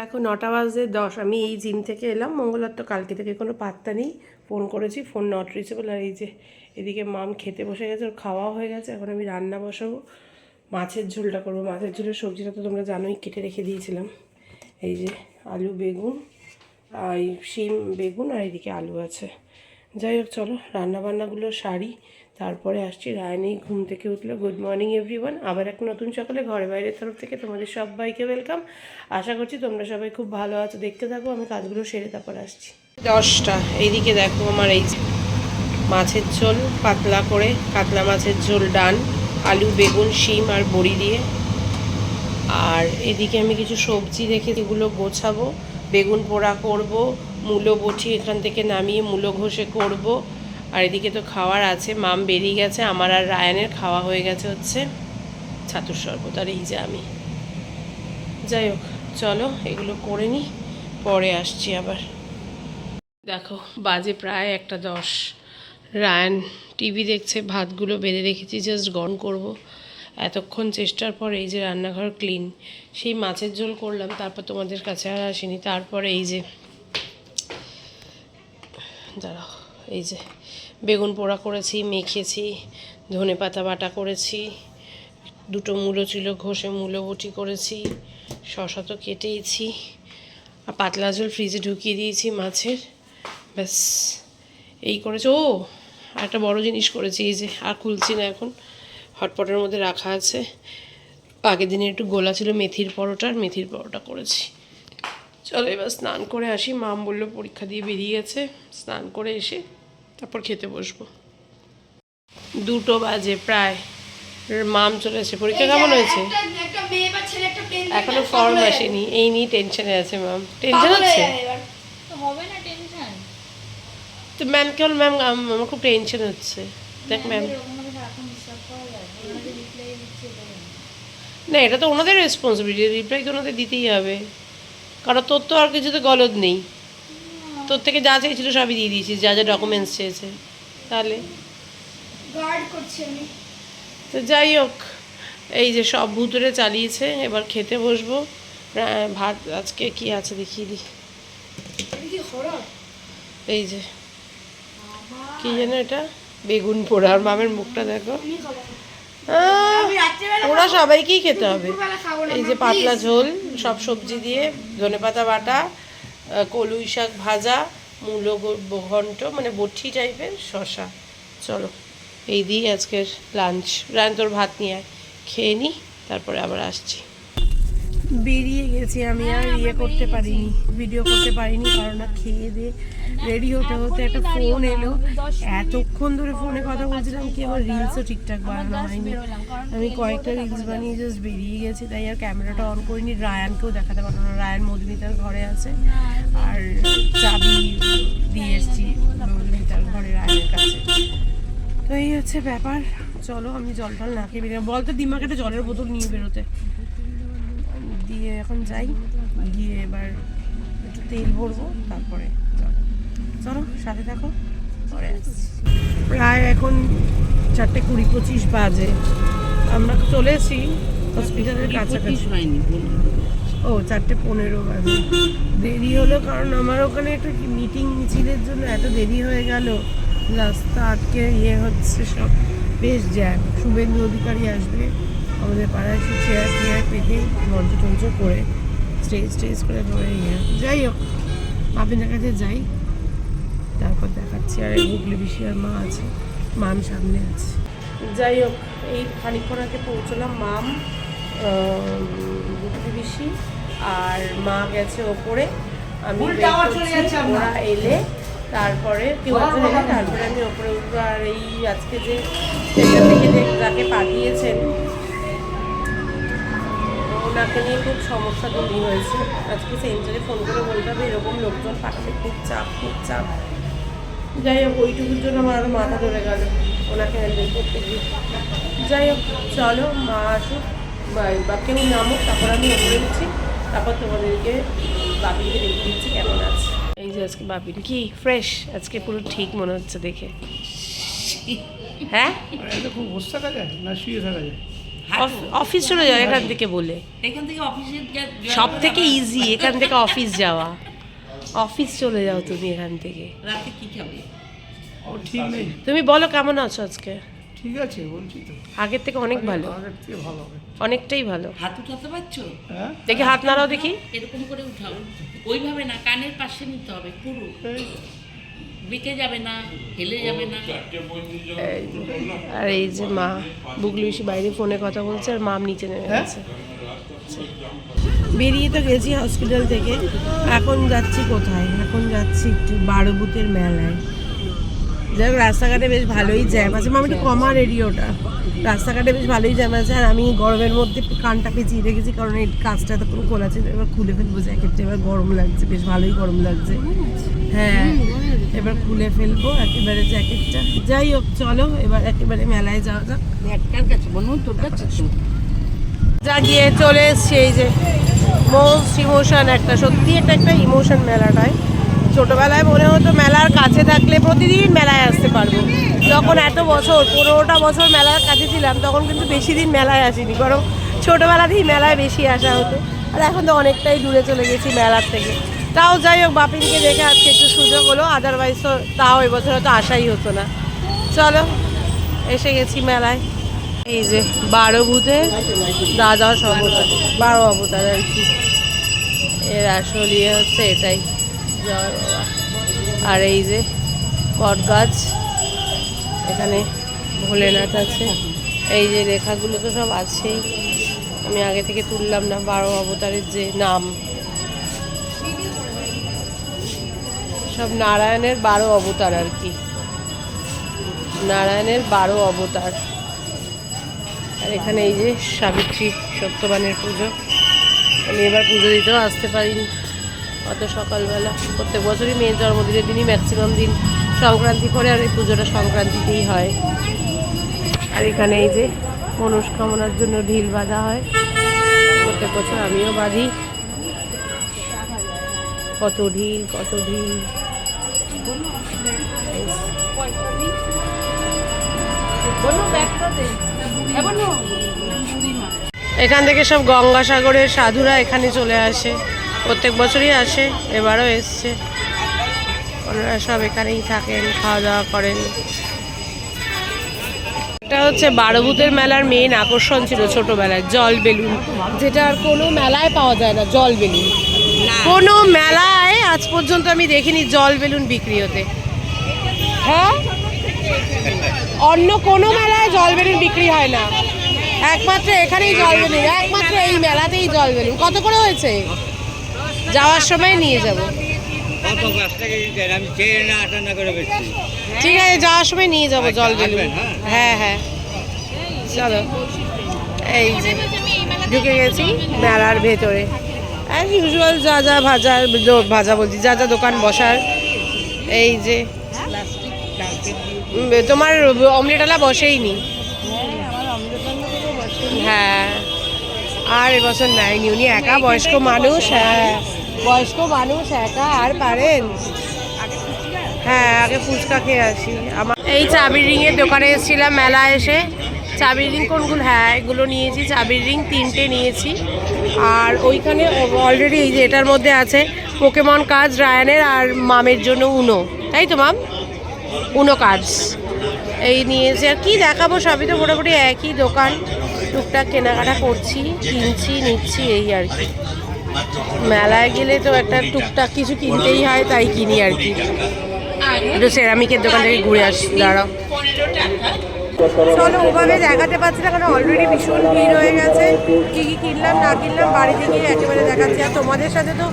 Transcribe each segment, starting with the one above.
দেখো নটা বাজে দশ। আমি এই জিম থেকে এলাম মঙ্গলবার তো কালকে থেকে কোনো পাত্তা নেই। ফোন করেছি, ফোন নট রিচেবল আর এই যে, এদিকে মাম খেতে বসে গেছে, ওর খাওয়া হয়ে গেছে। এখন আমি রান্না বসাবো। মাছের ঝোলটা করব। মাছের ঝোলের সবজিটা তো তোমরা জানোই, কেটে রেখে দিয়েছিলাম। এই যে আলু, বেগুন আর শিম, বেগুন আর এদিকে আলু আছে। যাই হোক, চলো রান্নাবান্নাগুলো সারি। তারপরে আসছি, রায়নি ঘুম থেকে উঠল। গুড মর্নিং এভরিওয়ান আবার এক নতুন সকালে ঘরে বাইরের তরফ থেকে তোমাদের সবাইকে ওয়েলকাম আশা করছি তোমরা সবাই খুব ভালো আছো। দেখতে থাকো, আমি কাজগুলো সেরে তারপর আসছি। দশটা, এইদিকে দেখো আমার এই মাছের ঝোল, পাতলা করে কাতলা মাছের ঝোল ডান, আলু, বেগুন, শিম আর বড়ি দিয়ে। আর এদিকে আমি কিছু সবজি রেখে এগুলো গোছাবো। বেগুন পোড়া করব, মূলো বটি এখান থেকে নামিয়ে মূলো ঘষে করব। আর এদিকে তো খাওয়ার আছে, মাম বেরিয়ে গেছে, আমার আর রায়ানের খাওয়া হয়ে গেছে হচ্ছে ছাতুর শরবত আর এই যে আমি। যাই হোক, চলো এগুলো করে নিই, পরে আসছি আবার। দেখো, বাজে প্রায় একটা দশ। রায়ান টিভি দেখছে, ভাতগুলো বেঁধে রেখেছি জাস্ট গরম করব। এতক্ষণ চেষ্টার পর এই যে রান্নাঘর ক্লিন সেই মাছের ঝোল করলাম, তারপর তোমাদের কাছে আর আসিনি। তারপরে এই যে, দাঁড়াও, এই যে। বেগুন পোড়া করেছি, মেখেছি, ধনে পাতা বাটা করেছি, দুটো মূলো ছিল, ঘষে মূলো বটি করেছি, শশা তো কেটেইছি, আর পাতলা ঝোল ফ্রিজে ঢুকিয়ে দিয়েছি মাছের, ব্যাস, এই করেছে। ও একটা বড় জিনিস করেছি, এই যে আর খুলছি না এখন, হটপটের মধ্যে রাখা আছে, আগের দিনে একটু গোলা ছিল মেথির পরোটার মেথির পরোটা করেছি। চলো এবার স্নান করে আসি মাম বলল পরীক্ষা দিয়ে বেরিয়ে গেছে, স্নান করে এসে তারপর খেতে বসবো। দুটো বাজে প্রায়। মাম চলে এসে পরীক্ষা কেমন হয়েছে? একটা একটা মেয়ে বা ছেলে একটা প্লেন এখনও ফর্ম আসেনি। এই নিয়ে টেনশনে আছে ম্যাম টেনশন হচ্ছে? হবে না টেনশন তো ম্যাম কেবল ম্যাম আমার খুব টেনশন হচ্ছে। দেখ ম্যাম? না এটা তো ওনাদের রেসপন্সিবিলিটি রিপ্লাই তো ওনাদের দিতেই হবে। কারণ তোর তো আর কিছুতে গলদ নেই। তোর থেকে যা চেয়েছিল সবই দিয়ে দিয়েছিস যা যা ডকুমেন্টস চেয়েছে। তাহলে? তো যাই হোক এই যে সব ভুতুরে চালিয়েছে এবার খেতে বসবো। ভাত আজকে কি আছে দেখিয়ে দিই। এই যে কি যেন এটা? বেগুন পোড়া। আর মামের মুখটা দেখো। ওরা সবাইকেই খেতে হবে। এই যে পাতলা ঝোল সব সবজি দিয়ে ধনেপাতা বাটা আহ, কলুই শাক ভাজা মূলো গো- ঘন্ট মানে বটি টাইপের শশা চলো এই দিই আজকের লাঞ্চ রান তোর ভাত নিয়ে আয়। খেয়ে নিই তারপরে আবার আসছি। বেরিয়ে গেছি আমি আর ইয়ে করতে পারিনি ভিডিও করতে পারিনি কারণ খেয়ে দিয়ে রেডি হতে হতে একটা ফোন এলো। এতক্ষণ ধরে ফোনে কথা বলছিলাম কি আমার রিলসও ঠিকঠাক বানানো হয়নি। আমি কয়েকটা রিলস বানিয়ে জাস্ট বেরিয়ে গেছি তাই আর ক্যামেরাটা অন করিনি রায়ানকেও দেখাতে পারব না রায়ান মধুমিতার ঘরে আছে। আর চাবি দিয়ে এসছি মধুমিতার ঘরে রায়ানের কাছে। তো এই হচ্ছে ব্যাপার। চলো আমি জল টল না খেয়ে বেরিয়ে বল তো দিমাকে একটা জলের বোতল নিয়ে বেরোতে। দিয়ে এখন যাই গিয়ে এবার একটু তেল ভরবো তারপরে। চলো সাথে থাকো। পরে প্রায় এখন চারটে কুড়ি পঁচিশ বাজে। আমরা চলে এসেছি হসপিটালের কাছাকাছি। ও চারটে পনেরো বাজে। দেরি হলো কারণ আমার ওখানে একটু মিটিং মিছিলের জন্য এত দেরি হয়ে গেল। রাস্তা আটকে ইয়ে হচ্ছে সব। বেশ জ্যাম। শুভেন্দু অধিকারী আসবে আমাদের পাড়ায় সে চেয়ার টেয়ার পেতে মঞ্চ টঞ্চ করে স্টেজ স্টেজ করে ধরে ইয়ে যাই হোক বাপিনের কাছে যাই। তারপর দেখাচ্ছি আর এই হুগলি আর মা আছে মাম সামনে আছে। যাই হোক এই খানিকক্ষণ আগে পৌঁছলাম মাম হুগলি পিসি আর মা গেছে ওপরে। আমি ওরা এলে তারপরে কেউ একজন এলে তারপরে আমি ওপরে উঠবো। আর এই আজকে যে স্টেশন থেকে যে যাকে পাঠিয়েছেন ওনাকে নিয়ে খুব সমস্যা তৈরি হয়েছে। আজকে সেন্টারে ফোন করে বলতে হবে এরকম লোকজন পাঠাতে খুব চাপ খুব চাপ। যাই হোক ওইটুকুর জন্য আমার আরও মাথা ধরে গেল। ওনাকে হ্যান্ডেল করতে গিয়ে। যাই হোক চলো মা আসুক বা বা কেউ নামুক তারপর আমি ওপরে উঠছি তারপর তোমাদেরকে বাপিকে দেখে দিচ্ছি কেমন আছে। এই যে আজকে বাপির কি ফ্রেশ আজকে পুরো ঠিক মনে হচ্ছে দেখে। হ্যাঁ? খুব বসে থাকা যায় না শুয়ে থাকা যায়? অফিস চলে যাও এখান থেকে বলে। এখান থেকে অফিসে সব থেকে ইজি এখান থেকে অফিস যাওয়া। অফিস চলে যাও তুমি এখান থেকে। রাতে কি খাবে? ও ঠিক নেই। তুমি বলো কেমন আছো আজকে? ঠিক আছে বলছি তো। আগের থেকে অনেক ভালো। আগের থেকে ভালো অনেকটাই ভালো। হাত উঠাতে পারছ? হ্যাঁ। দেখি হাত নাড়াও দেখি। এরকম করে উঠাও। ওইভাবে না কানের পাশে নিতে হবে পুরো। এই। যাবে না হেলে যাবে না। আর এই যে মা বুগলু বাইরে ফোনে কথা বলছে আর মাম নিচে নেমে গেছে। বেরিয়ে তো গেছি হসপিটাল থেকে। এখন যাচ্ছি কোথায়? এখন যাচ্ছি একটু বারো বুথের মেলায়। যাই হোক রাস্তাঘাটে বেশ ভালোই জ্যাম আছে। মাম একটু কমা রেডিওটা রাস্তাঘাটে বেশ ভালোই জ্যাম আছে। আর আমি গরমের মধ্যে কানটা পেঁচিয়ে রেখেছি কারণ এই কাজটা তো পুরো খোলা ছিল এবার খুলে ফেলব জ্যাকেটটা এবার গরম লাগছে বেশ ভালোই গরম লাগছে। হ্যাঁ এবার খুলে ফেলব একেবারে জ্যাকেটটা যাই হোক চলো এবার একেবারে মেলায় যাওয়া যাক। তোর কাছে যা গিয়ে চলে এসছে এই যে। মোস্ট ইমোশন একটা, সত্যি একটা একটা ইমোশন মেলাটায় ছোটোবেলায় মনে হতো মেলার কাছে থাকলে প্রতিদিন মেলায় আসতে পারব। যখন এত বছর, পনেরোটা বছর মেলার কাছে ছিলাম, তখন কিন্তু বেশি দিন মেলায় আসিনি, বরং ছোটোবেলাতেই মেলায় বেশি আসা হতো। আর এখন তো অনেকটাই দূরে চলে গেছি মেলার থেকে। তাও যাই হোক, বাপিনকে দেখে আজকে একটু সুযোগ হলো আদারওয়াইজ তো তাও এবছর তো আসাই হতো না। চলো, এসে গেছি মেলায়। এই যে বারো ভূতের দাদা সমতা বারো অবতার আর কি। এর আসল ইয়ে হচ্ছে এটাই। আর এই যে বট গাছ এখানে ভোলেনাথ আছে। এই যে রেখাগুলো তো সব আছেই। আমি আগে থেকে তুললাম না বারো অবতারের যে নাম। সব নারায়ণের বারো অবতার আর কি। নারায়ণের বারো অবতার। আর এখানে এই যে সাবিত্রী সত্যবানের পুজো। আমি এবার পুজো দিতেও আসতে পারিনি। অত সকালবেলা। প্রত্যেক বছরই মেয়ের জন্মদিনের দিনই ম্যাক্সিমাম দিন সংক্রান্তি করে আর এই পুজোটা সংক্রান্তিতেই হয়। আর এখানে এই যে মনস্কামনার জন্য ঢিল বাঁধা হয়। প্রত্যেক বছর আমিও বাঁধি। কত ঢিল কত ঢিল। এখান থেকে সব গঙ্গাসাগরের সাধুরা এখানে চলে আসে। প্রত্যেক বছরই আসে এবারও এসছে। ওনারা সব এখানেই থাকেন খাওয়া দাওয়া করেন। এটা হচ্ছে বারোভূতের মেলার মেন আকর্ষণ ছিল ছোটবেলায় জল বেলুন। যেটা আর কোনো মেলায় পাওয়া যায় না জল বেলুন। কোনো মেলায় আজ পর্যন্ত আমি দেখিনি জল বেলুন বিক্রি হতে হ্যাঁ? অন্য কোনো মেলায় জল বেলুন বিক্রি হয় না। একমাত্র এখানেই জল বেলুন একমাত্র এই মেলাতেই জল বেলুন। কত করে হয়েছে? যাওয়ার সময় নিয়ে যাব। ঠিক আছে যাওয়ার সময় নিয়ে যাব জল বেলুন। হ্যাঁ। হ্যাঁ চলো। এই যে ঢুকে গেছি মেলার ভেতরে। অ্যাজ ইউজুয়াল যা যা ভাজা ভাজা বলছি যা যা দোকান বসার। এই যে তোমার অমলেটওয়ালা বসেইনি? হ্যাঁ। আর এবছর নেয়নি। উনি একা বয়স্ক মানুষ হ্যাঁ। বয়স্ক মানুষ, একা, আর পারেন? হ্যাঁ আগে ফুচকা খেয়ে আসি। আমার এই চাবির রিংয়ের দোকানে এসেছিলাম মেলা এসে। চাবির রিং কোনগুলো? হ্যাঁ এগুলো নিয়েছি। চাবির রিং তিনটে নিয়েছি। আর ওইখানে অলরেডি এই যে এটার মধ্যে আছে পোকেমন কাজ রায়ানের আর মামের জন্য উনো তাই তো, মাম? উনো কার্ডস এই নিয়েছি আর কি দেখাবো, সবই তো মোটামুটি একই দোকান। টুকটাক কেনাকাটা করছি, কিনছি, নিচ্ছি, এই আর কি। মেলায় গেলে তো একটা টুকটাক কিছু কিনতেই হয়, তাই কিনি আর কি। একটু সেরামিকের দোকান থেকে ঘুরে আসছি দাঁড়াও। চলো ওভাবে দেখাতে পারছি না কারণ অলরেডি ভীষণ ভিড় হয়ে গেছে। কি কি কিনলাম না কিনলাম বাড়ি থেকে একেবারে দেখাচ্ছি। আর তোমাদের সাথে তো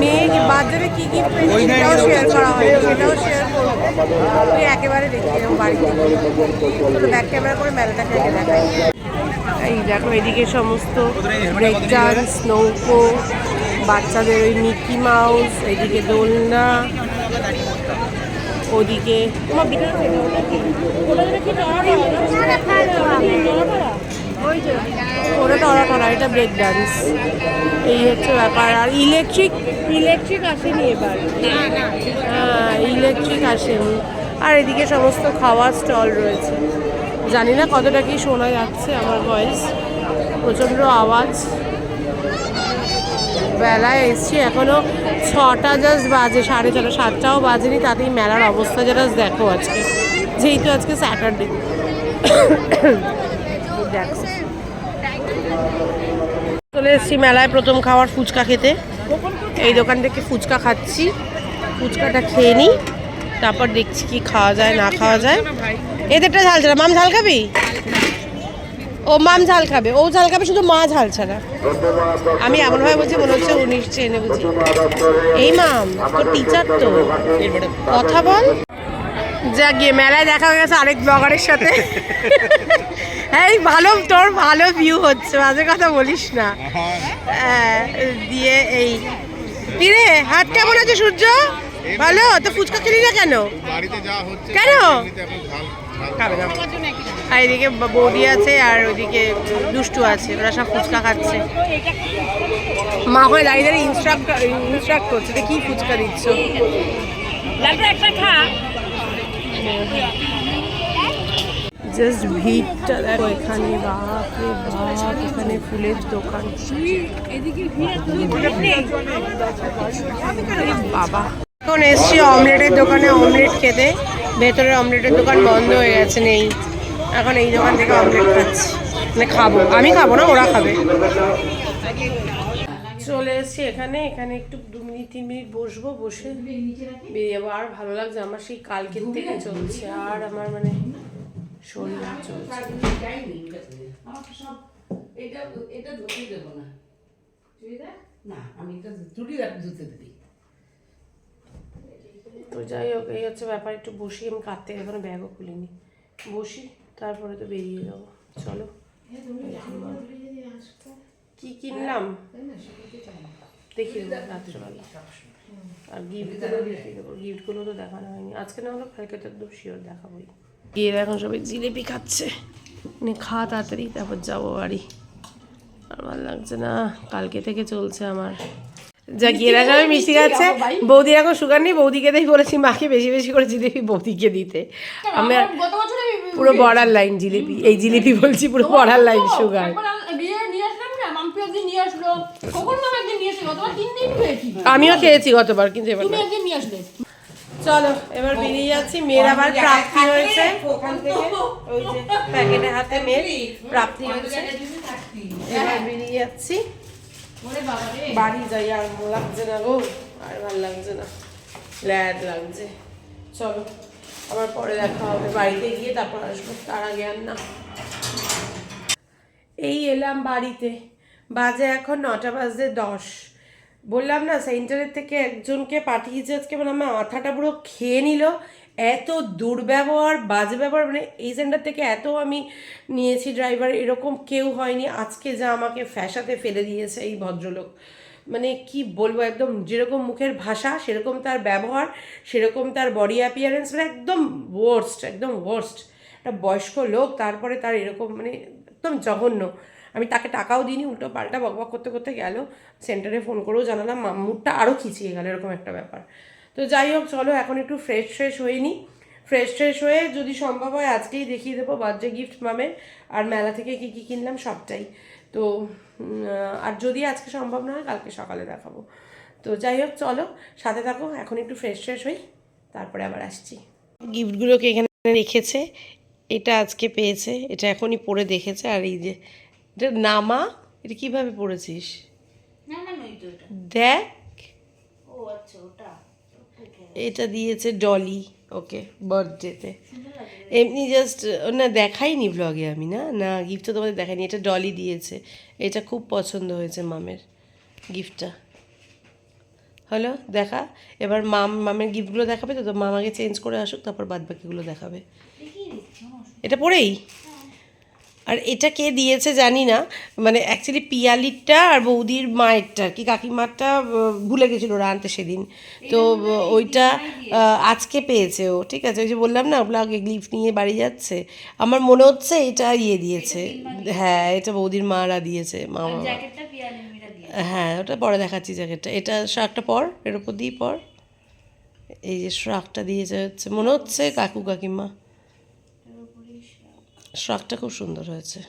মেয়ে বাদ দেবে কি কি পেয়েছি সেটাও শেয়ার করা হয় সেটাও শেয়ার করব। তুই একেবারে দেখি এরকম বাড়ি থেকে চলো ব্যাক ক্যামেরা করে মেলাটাকে আগে দেখাই। এই দেখো এদিকে সমস্ত ব্রেক ডান্স নৌকো বাচ্চাদের ওই মিকি মাউস এদিকে দোলনা। ওদিকে। ওটা ওটা টরাটরা এটা ব্রেক ডান্স এই হচ্ছে ব্যাপার। আর ইলেকট্রিক ইলেকট্রিক আসেনি এবার। হ্যাঁ ইলেকট্রিক আসেনি। আর এদিকে সমস্ত খাওয়ার স্টল রয়েছে। জানি না কতটা কি শোনা যাচ্ছে আমার ভয়েস প্রচণ্ড আওয়াজ। বেলায় এসছি। এখনও ছটা জাস্ট বাজে, সাড়ে ছটা, সাতটাও বাজেনি, তাতেই মেলার অবস্থা যেটা দেখো আজকে। যেহেতু আজকে স্যাটারডে চলে এসেছি মেলায় প্রথম খাওয়ার ফুচকা খেতে। এই দোকান থেকে ফুচকা খাচ্ছি। ফুচকাটা খেয়ে নিই, তারপর দেখছি কি খাওয়া যায়, না খাওয়া যায়। এদেরটা ঝাল ছাড়া। মাম, ঝাল খাবি? ও মাম ঝাল খাবে ও ঝাল খাবে শুধু মা ঝাল ছাড়া। আমি এমনভাবে বলছি মনে হচ্ছে ও চেনে বুঝি এই মাম তোর টিচার তো। কথা বল। যা গিয়ে মেলায় দেখা হয়ে গেছে আরেক ব্লগারের সাথে। এই ভালো তোর ভালো ভিউ হচ্ছে মাঝে কথা বলিস না। হ্যাঁ, দিয়ে এই কিরে হাত কেমন আছে সূর্য? ভালো? তো ফুচকা খেলি না কেন? কেন? খাবে না আর এদিকে বৌদি আছে আর ওইদিকে দুষ্টু আছে ওরা সব ফুচকা খাচ্ছে। মা ওখানে দাঁড়িয়ে দাঁড়িয়ে ইনস্ট্রাক্ট ইনস্ট্রাক্ট করছে যে কি ফুচকা দিচ্ছ। জাস্ট ভিড়টা দেখো এখানে বাপরে বাপ এখানে ফুলের দোকান। বাবা। এখন এসছি অমলেটের দোকানে অমলেট খেতে। ভেতরের অমলেটের দোকান বন্ধ হয়ে গেছে, নেই। এখন এই দোকান থেকে অমলেট খাচ্ছি। মানে খাব। আমি খাব না, ওরা খাবে। চলে এসেছি এখানে। এখানে একটু দু মিনিট, তিন মিনিট বসবো, বসে বেরিয়ে যাব। আর ভালো লাগছে আমার সেই কালকের থেকে চলছে। আর আমার মানে শরীর চলছে না। আমি এটা চুড়ি ধুতে দিই তো যাই হোক, এই হচ্ছে ব্যাপার। একটু বসি, আমি কাঁদতে এখনও ব্যাগও খুলিনি। বসি, তারপরে তো বেরিয়ে যাব। চলো। কি কিনলাম? দেখি রাত্রেবেলা আর গিফটগুলো দেখিয়ে দেবো? গিফটগুলো তো দেখানো হয়নি। আজকে না হলো কালকে তো একদম শিওর দেখাবোই। গিয়ে এখন সবাই জিলিপি খাচ্ছে। মানে খা তাড়াতাড়ি, তারপর যাব বাড়ি। আর ভালো লাগছে না। কালকে থেকে চলছে আমার। যা গিয়ে রাখা মিষ্টি খাচ্ছে। বৌদির এখন সুগার নেই বৌদিকে দেখি বলেছি মাকে বেশি বেশি করে জিলিপি বৌদিকে দিতে। আমি আর গত বছরে পুরো বর্ডার লাইন জিলিপি এই জিলিপি বলছি পুরো বর্ডার লাইন সুগার। আমিও খেয়েছি গতবার কিন্তু এবার চলো এবার বেরিয়ে যাচ্ছি। মেয়ের আবার প্রাপ্তি হয়েছে। ওখান থেকে ওই যে প্যাকেটে হাতে মেয়ের প্রাপ্তি হয়েছে। এবার বেরিয়ে যাচ্ছি। বাড়ি যাই, আর ভালো লাগছে না গো। আর ভালো লাগছে না। ল্যাদ লাগছে। চলো, আবার পরে দেখা হবে। বাড়িতে গিয়ে তারপর আসব। তার আগে আর না। এই এলাম বাড়িতে। বাজে এখন নটা বাজে দশ। বললাম না, সেন্টারের থেকে একজনকে পাঠিয়েছে আজকে। মানে আমার মাথাটা পুরো খেয়ে নিল। এত দুর্ব্যবহার, বাজে ব্যবহার মানে এই সেন্টার থেকে এত আমি নিয়েছি ড্রাইভার এরকম কেউ হয়নি। আজকে যা আমাকে ফ্যাসাতে ফেলে দিয়েছে এই ভদ্রলোক। মানে কি বলব, একদম যেরকম মুখের ভাষা, সেরকম তার ব্যবহার, সেরকম তার বডি অ্যাপিয়ারেন্স মানে একদম ওয়ার্স্ট একদম ওয়ার্স্ট একটা বয়স্ক লোক, তারপরে তার এরকম মানে একদম জঘন্য। আমি তাকে টাকাও দিইনি, উল্টো পাল্টা বকবক করতে করতে গেল। সেন্টারে ফোন করেও জানালাম মুডটা আরও খিচিয়ে গেল, এরকম একটা ব্যাপার। তো যাই হোক চলো এখন একটু ফ্রেশ ফ্রেশ হয়ে নিই ফ্রেশ ফ্রেশ হয়ে যদি সম্ভব হয় আজকেই দেখিয়ে দেবো বার্থডে গিফট মামের আর মেলা থেকে কী কী কিনলাম সবটাই। তো আর যদি আজকে সম্ভব না হয় কালকে সকালে দেখাবো। তো যাই হোক চলো সাথে থাকো এখন একটু ফ্রেশ ফ্রেশ হই তারপরে আবার আসছি। গিফটগুলোকে এখানে রেখেছে এটা আজকে পেয়েছে এটা এখনই পরে দেখেছে আর এই যে এটা নামা এটা কীভাবে পড়েছিস দেখ। এটা দিয়েছে ডলি ওকে বার্থডেতে। এমনি জাস্ট না দেখাইনি ব্লগে আমি না? না গিফট তো তোমাদের দেখাইনি এটা ডলি দিয়েছে। এটা খুব পছন্দ হয়েছে মামের গিফটটা হলো দেখা। এবার মাম মামের গিফটগুলো দেখাবে তো তো মামাকে চেঞ্জ করে আসুক তারপর বাদ বাকিগুলো দেখাবে এটা পরেই আর এটা কে দিয়েছে জানি না মানে অ্যাকচুয়ালি পিয়ালিরটা আর বৌদির মায়েরটা আর কি কাকিমারটা ভুলে গেছিল ওরা আনতে সেদিন। তো ওইটা আজকে পেয়েছে ও ঠিক আছে? ওই যে বললাম না ব্লগে লিফট নিয়ে বাড়ি যাচ্ছে। আমার মনে হচ্ছে এটা ইয়ে দিয়েছে। হ্যাঁ এটা বৌদির মারা দিয়েছে মামা হ্যাঁ ওটা পরে দেখাচ্ছি জ্যাকেটটা। এটা শার্টটা পর এর উপর দিয়ে পর। এই যে শ্রাকটা দিয়েছে হচ্ছে মনে হচ্ছে কাকু কাকিমা। শ্রাকটা খুব সুন্দর হয়েছে।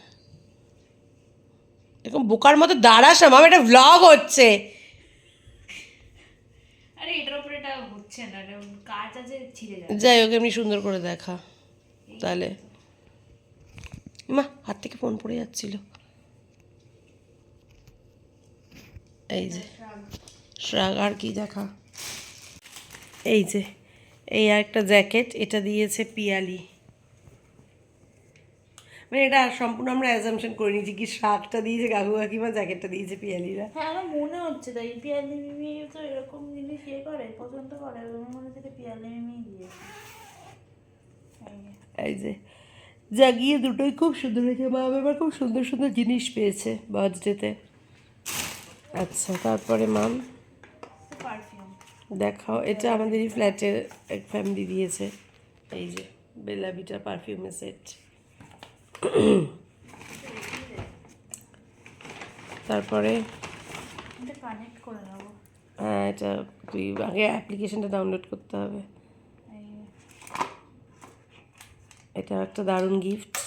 এরকম বোকার মতো দাঁড়াস না মাম এটা ভ্লগ হচ্ছে। আরে এটার উপরে এটা হচ্ছে না কাজ আছে ছিঁড়ে যাবে যাই হোক এমনি সুন্দর করে দেখা তাহলে। মা হাত থেকে ফোন পড়ে যাচ্ছিল। এই যে। শ্রাগ আর কি দেখা? এই যে এই আর একটা জ্যাকেট এটা দিয়েছে পিয়ালি। মানে এটা সম্পূর্ণ আমরা অ্যাজামশন করে নিয়েছি কি শার্টটা দিয়েছে কাকু কাকিমা জ্যাকেটটা দিয়েছে পিয়ালিরা। হ্যাঁ আমার মনে হচ্ছে তাই পিয়ালি মিমি তো এরকম জিনিস ইয়ে করে পছন্দ করে মনে হচ্ছে পিয়ালি মিমি দিয়েছে এই যে। জাগিয়ে দুটোই খুব সুন্দর হয়েছে মা এবার খুব সুন্দর সুন্দর জিনিস পেয়েছে বার্থডেতে আচ্ছা তারপরে মাম পারফিউম দেখাও এটা আমাদেরই ফ্ল্যাটের এক ফ্যামিলি দিয়েছে। এই যে বেলাবিটা পারফিউমের সেট তারপরে? হ্যাঁ এটা তুই আগে অ্যাপ্লিকেশনটা ডাউনলোড করতে হবে। এটা একটা দারুণ গিফট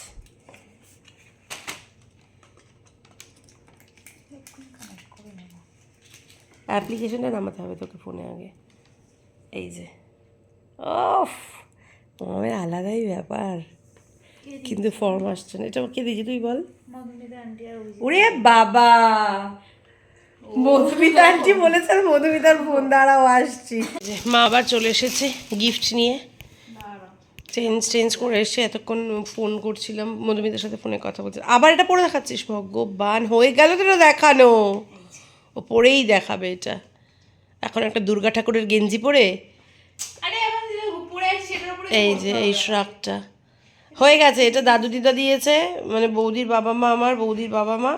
অ্যাপ্লিকেশনটা নামাতে হবে তোকে ফোনে আগে। এই যে। ওফ আমার আলাদাই ব্যাপার। কিন্তু ফর্ম আসছে না। এটা কে দিয়েছি তুই বল। ওরে বাবা! মধুমিতা আন্টি বলেছে আর মধুমিতার ফোন দ্বারাও আসছি। মা আবার চলে এসেছে গিফট নিয়ে। চেঞ্জ চেঞ্জ করে এসে এতক্ষণ ফোন করছিলাম মধুমিতার সাথে ফোনে কথা বলছে আবার এটা পরে দেখাচ্ছিস? ভগবান হয়ে গেল তো দেখানো। ও পরেই দেখাবে এটা। এখন একটা দুর্গা ঠাকুরের গেঞ্জি পরে। এই যে এই শ্রাকটা হয়ে গেছে এটা দাদু দিদা দিয়েছে মানে বৌদির বাবা মা আমার বৌদির বাবা মা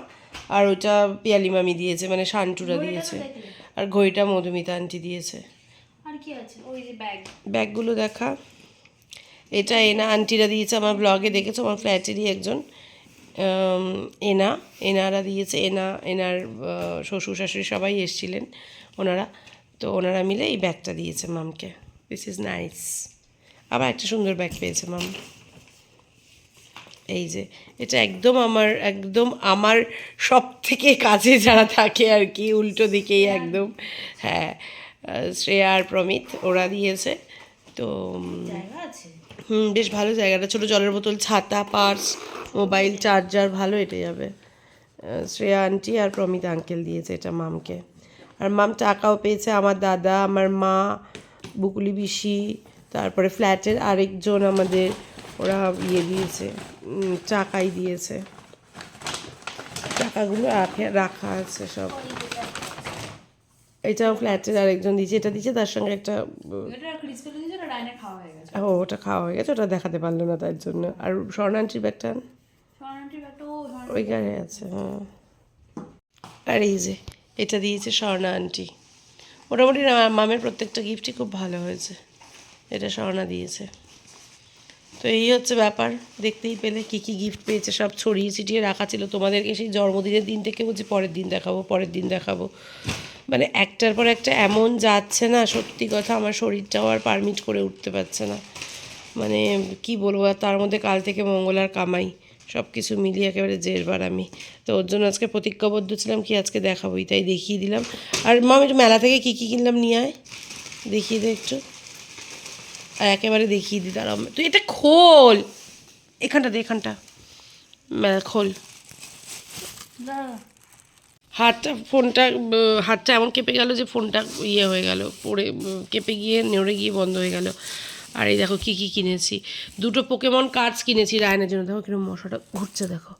আর ওইটা পিয়ালি মামি দিয়েছে মানে শান্টুরা দিয়েছে। আর ঘড়িটা মধুমিতা আন্টি দিয়েছে। আর কি আছে? ওই যে ব্যাগ ব্যাগগুলো দেখা। এটা এনা আন্টিরা দিয়েছে আমার ব্লগে দেখেছ? আমার ফ্ল্যাটেরই একজন। এনা এনারা দিয়েছে এনা এনার শ্বশুর শাশুড়ি সবাই এসছিলেন ওনারা। তো ওনারা মিলে এই ব্যাগটা দিয়েছে মামকে। দিস ইজ নাইস আবার একটা সুন্দর ব্যাগ পেয়েছে মাম। এই যে এটা একদম আমার একদম আমার সব থেকে কাছে যারা থাকে আর কি উল্টো দিকেই একদম। হ্যাঁ শ্রেয়া আর প্রমিত ওরা দিয়েছে। তো হুম বেশ ভালো জায়গাটা। ছোটো জলের বোতল ছাতা পার্স মোবাইল চার্জার ভালো এটা যাবে শ্রেয়া আন্টি আর প্রমিত আঙ্কেল দিয়েছে এটা মামকে আর মাম টাকাও পেয়েছে আমার দাদা আমার মা বুকুলি পিসি তারপরে ফ্ল্যাটের আরেকজন আমাদের ওরা ইয়ে দিয়েছে চাকাই দিয়েছে। টাকাগুলো রাখে রাখা আছে সব। এটাও ফ্ল্যাটের আরেকজন দিয়েছে এটা দিয়েছে তার সঙ্গে একটা ও ওটা খাওয়া হয়ে গেছে ওটা দেখাতে পারল না তার জন্য। আর স্বর্ণান্টির ব্যাগটা? স্বর্ণান্টির ব্যাগটা ও স্বর্ণ- ওই গাড়ি আছে হ্যাঁ। আর এই যে এটা দিয়েছে স্বর্ণা আন্টি মোটামুটি মামের প্রত্যেকটা গিফটই খুব ভালো হয়েছে। এটা স্বর্ণা দিয়েছে। তো এই হচ্ছে ব্যাপার। দেখতেই পেলে কি কি গিফট পেয়েছে, সব ছড়িয়ে ছিটিয়ে রাখা ছিল। তোমাদেরকে সেই জন্মদিনের দিন থেকে বলছি পরের দিন দেখাবো, পরের দিন দেখাবো। মানে একটার পর একটা এমন যাচ্ছে না, সত্যি কথা আমার শরীরটাও আর পারমিট করে উঠতে পারছে না। মানে কি বলব, আর তার মধ্যে কাল থেকে মঙ্গলার কামাই সব কিছু মিলিয়ে একেবারে জেরবার আমি তো ওর জন্য আজকে প্রতিজ্ঞাবদ্ধ ছিলাম কি আজকে দেখাবোই, তাই দেখিয়ে দিলাম। আর মাম একটু মেলা থেকে কী কী কিনলাম নিয়ে আয়? দেখিয়ে দে একটু। আর একেবারে দেখিয়ে দি তারা তুই এটা খোল। এখানটা দে এখানটা। খোল। হাতটা ফোনটা হাতটা এমন কেঁপে গেল যে ফোনটা ইয়ে হয়ে গেল পড়ে কেঁপে গিয়ে নড়ে গিয়ে বন্ধ হয়ে গেল। আর এই দেখো কী কী কিনেছি। দুটো পোকেমন কার্ডস কিনেছি রায়নের জন্য। দেখো কীরকম মশাটা ঘুরছে দেখো।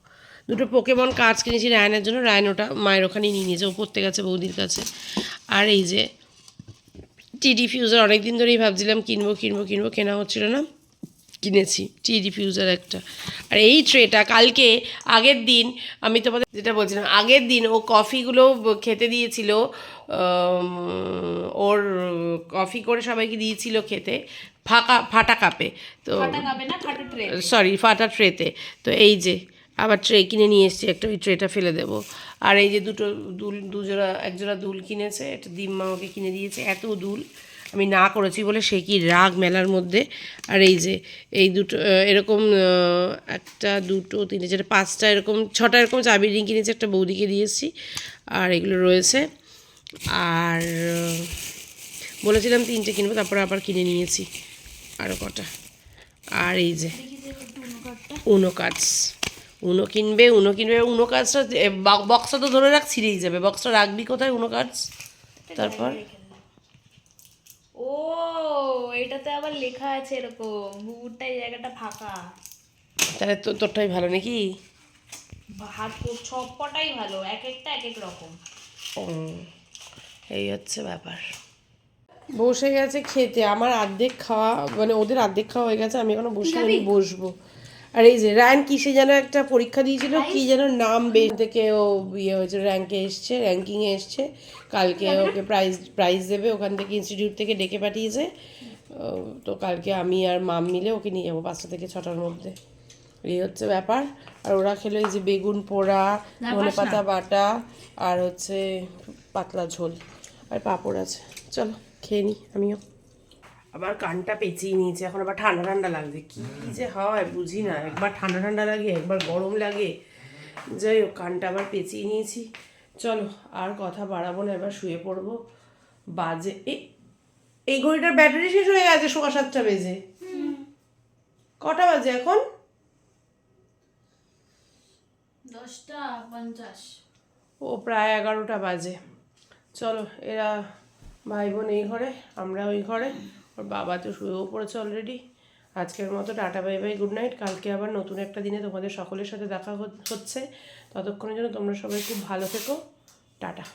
দুটো পোকেমন কার্ডস কিনেছি রায়নের জন্য। রায়ন ওটা মায়ের ওখানেই নিয়ে নিয়েছে। ও পড়তে গেছে বৌদির কাছে। আর এই যে টি ডিফিউজার অনেক দিন ধরেই ভাবছিলাম কিনবো কিনবো কিনবো কেনা হচ্ছিল না। কিনেছি টি ডিফিউজার একটা। আর এই ট্রেটা কালকে আগের দিন আমি তোমাদের যেটা বলছিলাম আগের দিন ও কফিগুলো খেতে দিয়েছিল ওর কফি করে সবাইকে দিয়েছিল খেতে ফাঁকা ফাটা কাপে। তো সরি ফাটা ট্রেতে তো এই যে আবার ট্রে কিনে নিয়ে এসেছি একটা ওই ট্রেটা ফেলে দেবো। আর এই যে দুটো দুল দুজোড়া একজোড়া দুল কিনেছে একটা দিম্মা ওকে কিনে দিয়েছে এত দুল। আমি না করেছি বলে সে কি রাগ মেলার মধ্যে। আর এই যে এই দুটো এরকম একটা দুটো তিনটে চারটে পাঁচটা এরকম ছটা এরকম চাবির রিং কিনেছি একটা বৌদিকে দিয়েছি আর এগুলো রয়েছে। আর বলেছিলাম তিনটে কিনবো তারপরে আবার কিনে নিয়েছি। আরও কটা। আর এই যে উনো কাজ উনো কিনবে উনো কিনবে উনো কাজটা বক্সটা তো ধরে রাখ ছিঁড়েই যাবে। বক্সটা রাখবি কোথায় উনো কাজ তারপর? ও এটাতে আবার লেখা আছে এরকম বুবুরটা এই জায়গাটা ফাঁকা। তাহলে তো তোরটাই ভালো নাকি? হাত সব কটাই ভালো এক একটা এক এক রকম। ও, এই হচ্ছে ব্যাপার। বসে গেছে খেতে আমার অর্ধেক খাওয়া মানে ওদের অর্ধেক খাওয়া হয়ে গেছে আমি এখনও বসে আমি বসবো। আর এই যে র্যাঙ্ক কিসে যেন একটা পরীক্ষা দিয়েছিল কি যেন নাম বের থেকে ও ইয়ে হয়েছে র্যাঙ্কে এসছে র্যাঙ্কিংয়ে এসছে। কালকে ওকে প্রাইজ প্রাইজ দেবে ওখান থেকে ইনস্টিটিউট থেকে ডেকে পাঠিয়েছে। তো কালকে আমি আর মাম মিলে ওকে নিয়ে যাব পাঁচটা থেকে ছটার মধ্যে। এই হচ্ছে ব্যাপার। আর ওরা খেলো এই যে বেগুন পোড়া ধনে পাতা বাটা আর হচ্ছে পাতলা ঝোল। আর পাঁপড় আছে। চলো খেয়ে নিই আমিও। আবার কানটা পেঁচিয়ে নিয়েছে এখন আবার ঠান্ডা ঠান্ডা লাগছে। কি যে হয় বুঝি না। একবার ঠান্ডা ঠান্ডা লাগে একবার গরম লাগে। যাই হোক কানটা আবার পেঁচিয়ে নিয়েছি। চলো আর কথা বাড়াবো না এবার শুয়ে পড়ব। বাজে এই ঘড়িটার ব্যাটারি শেষ হয়ে গেছে সোয়া সাতটা বেজে। কটা বাজে এখন? দশটা পঞ্চাশ। ও প্রায় এগারোটা বাজে। চলো এরা ভাই বোন এই ঘরে আমরা ওই ঘরে। ওর বাবা তো শুয়েও পড়েছে অলরেডি আজকের মতো tata, bye bye good night কালকে আবার নতুন একটা দিনে তোমাদের সকলের সাথে দেখা হচ্ছে। ততক্ষণের জন্য তোমরা সবাই খুব ভালো থেকো। টাটা।